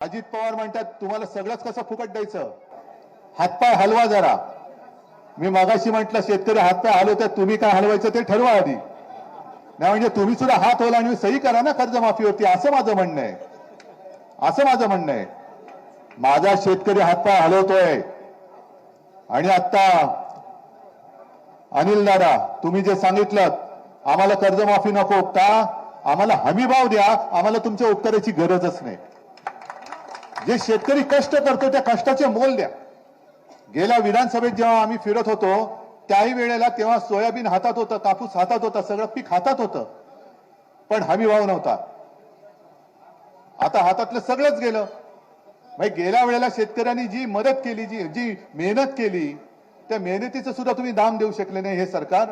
अजित पवार म्हणतात तुम्हाला सगळंच कसं फुकट द्यायचं? हातपाय हलवा जरा. मी मागाशी म्हटलं शेतकरी हातपाय हलवतात तुम्ही काय हलवायचं ते ठरवा आधी. नाही म्हणजे तुम्ही सुद्धा हात ओला आणि सही करा ना कर्जमाफीवरती असं माझं म्हणणं आहे. असं माझं म्हणणं आहे. माझा शेतकरी हातपाय हलवतोय. आणि आता अनिल दादा तुम्ही जे सांगितलं आम्हाला कर्जमाफी नको का? आम्हाला हमी भाव द्या आम्हाला तुमच्या उपकाराची गरजच नाही. जे शेतकरी कष्ट करतो त्या कष्टाचे मोल द्या. गेल्या विधानसभेत जेव्हा आम्ही फिरत होतो त्याही वेळेला तेव्हा सोयाबीन हातात होतं कापूस हातात होता सगळं पीक हातात होतं. पण हमी भाव नव्हता. आता हातातलं सगळंच गेलं. म्हणजे गेल्या वेळेला शेतकऱ्यांनी जी मदत केली जी जी मेहनत केली त्या मेहनतीचं सुद्धा तुम्ही दाम देऊ शकले नाही हे सरकार.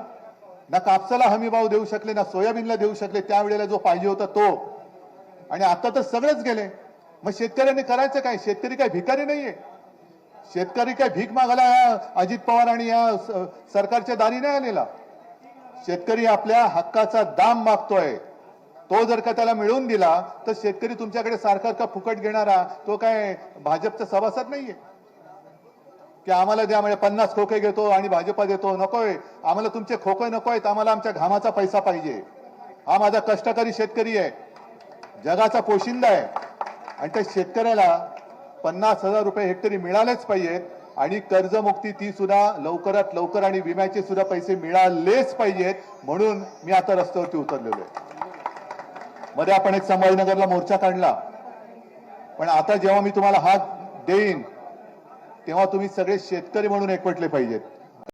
ना कापसाला हमी भाव देऊ शकले ना सोयाबीनला देऊ शकले त्यावेळेला जो पाहिजे होता तो. आणि आता तर सगळंच गेले. मग शेतकऱ्यांनी करायचं काय? शेतकरी काय भिकारी नाहीये. शेतकरी काय भीक मागायला या अजित पवार आणि या सरकारच्या दारी नाही आलेला. शेतकरी आपल्या हक्काचा दाम मागतोय. तो जर का त्याला मिळवून दिला तर शेतकरी तुमच्याकडे सारखा का फुकट घेणारा तो काय भाजपचा सभासद नाहीये. की आम्हाला द्या म्हणजे पन्नास खोके घेतो आणि भाजपा देतो. नकोय. आम्हाला तुमचे खोके आहेत आम्हाला आमच्या घामाचा पैसा पाहिजे. हा माझा कष्टकरी शेतकरी आहे. जगाचा पोशिंदा आहे. आणि त्या शेतकऱ्याला पन्नास हजार रुपये हेक्टरी मिळालेच पाहिजेत आणि कर्जमुक्ती ती सुद्धा लवकरात लवकर आणि विम्याचे सुद्धा पैसे मिळालेच पाहिजेत म्हणून मी आता रस्त्यावरती उतरलेलो आहे. मध्ये आपण एक संभाजीनगरला मोर्चा काढला. पण आता जेव्हा मी तुम्हाला हात देईन तेव्हा तुम्ही सगळे शेतकरी म्हणून एकवटले पाहिजेत.